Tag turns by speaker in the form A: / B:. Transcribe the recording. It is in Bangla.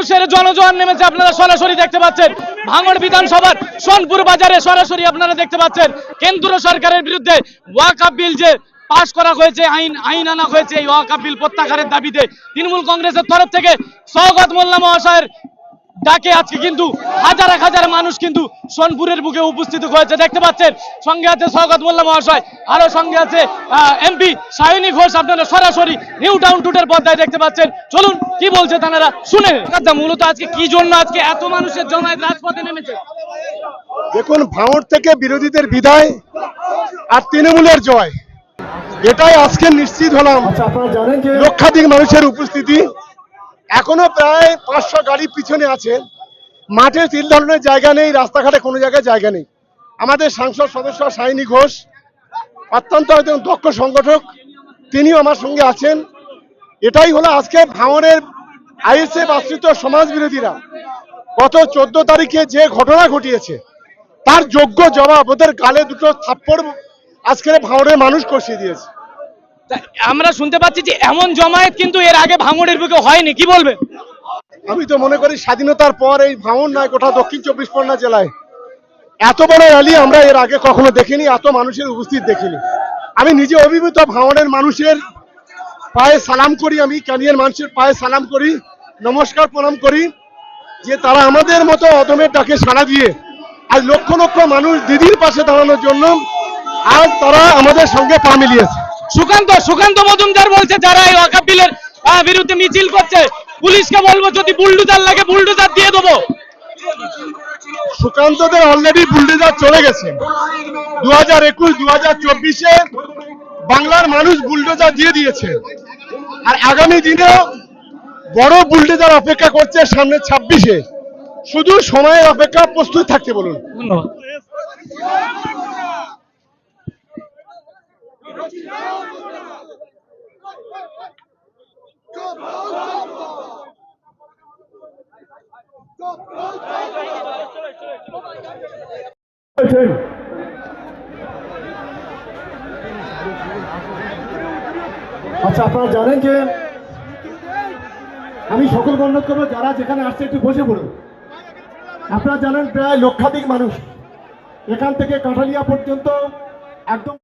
A: মানুষের জনজোয়ার নেমেছে, আপনারা সরাসরি দেখতে পাচ্ছেন। ভাঙড় বিধানসভার সোনপুর বাজারে সরাসরি আপনারা দেখতে পাচ্ছেন, কেন্দ্র সরকারের বিরুদ্ধে ওয়াকাপ বিল যে পাশ করা হয়েছে, আইন আইন আনা হয়েছে, এই ওয়াকাপ বিল প্রত্যাহারের দাবিতে তৃণমূল কংগ্রেসের তরফ থেকে স্বাগত মোল্লা মহাশয়ের ডাকে আজকে কিন্তু হাজার এক হাজার মানুষ কিন্তু সোনপুরের বুকে উপস্থিত হয়েছে। দেখতে পাচ্ছেন সঙ্গে আছে স্বাগত মোল্লা মহাশয় আরও সঙ্গে আছে এমপি সায়নী ঘোষ আপনারা সরাসরি নিউ টাউন টুটের পর্দায় দেখতে পাচ্ছেন। চলুন কি বলছে তারা শুনে। মূলত আজকে কি জন্য আজকে এত মানুষের জমায়েত রাজপথে নেমেছে?
B: দেখুন ভাঙড় থেকে বিরোধীদের বিদায় আর তৃণমূলের জয়। এটাই আজকে নিশ্চিত হলাম।
C: আচ্ছা আপনারা জানেন যে
B: লক্ষাধিক মানুষের উপস্থিতি। এখনও প্রায় পাঁচশো গাড়ি পিছনে আছে। মাঠে তিল ধরনের জায়গা নেই, রাস্তাঘাটে কোনো জায়গায় জায়গা নেই। আমাদের সাংসদ সদস্য সাইনি ঘোষ, অত্যন্ত একজন দক্ষ সংগঠক, তিনিও আমার সঙ্গে আছেন। এটাই হলো আজকে ভাঙড়ের আইএসএফ আশ্রিত সমাজ বিরোধীরা গত চোদ্দ তারিখে যে ঘটনা ঘটিয়েছে, তার যোগ্য জবাব ওদের গালে দুটো থাপ্পড় আজকের ভাঙড়ের মানুষ কষিয়ে দিয়েছে।
A: আমরা শুনতে পাচ্ছি যে এমন জমায়েত কিন্তু এর আগে ভাঙড়ের বুকে হয়নি, কি বলবেন
B: আমি তো মনে করি স্বাধীনতার পর এই ভাঙন নয় গোটা দক্ষিণ চব্বিশ পরগনা জেলায়। এত বড় র্যালি আমরা এর আগে কখনো দেখিনি, এত মানুষের উপস্থিত দেখিনি। আমি নিজে অভিভূত ভাঙনের মানুষের পায়ে সালাম করি আমি, ক্যানিয়ার মানুষের পায়ে সালাম করি, নমস্কার প্রণাম করি, যে তারা আমাদের মতো অদমের ডাকে সাড়া দিয়ে আজ লক্ষ লক্ষ মানুষ দিদির পাশে দাঁড়ানোর জন্য আজ তারা আমাদের সঙ্গে পা মিলিয়েছে।
A: সুকান্ত সুকান্ত মজুমদার বলছে যারা এই ওয়াকাপ বিলের বিরুদ্ধে মিছিল করছে পুলিশকে বলব যদি বুলডুজার লাগে বুলডুজার দিয়ে দেবো।
B: সুকান্তদের অলরেডি বুলডোজার চলে গেছে। দু হাজার একুশ দু হাজার চব্বিশে বাংলার মানুষ বুলডোজার দিয়ে দিয়েছে। আর আগামী দিনেও বড় বুলডোজার অপেক্ষা করছে সামনে ছাব্বিশে। শুধু সময়ের অপেক্ষা প্রস্তুত থাকতে বলুন।
A: ধন্যবাদ।
C: আচ্ছা আপনারা জানেন যে আমি সকল বর্ণ করব, যারা যেখানে আসছে একটু বসে পড়ুন। আপনারা জানেন প্রায় লক্ষাধিক মানুষ এখান থেকে কাঁঠালিয়া পর্যন্ত একদম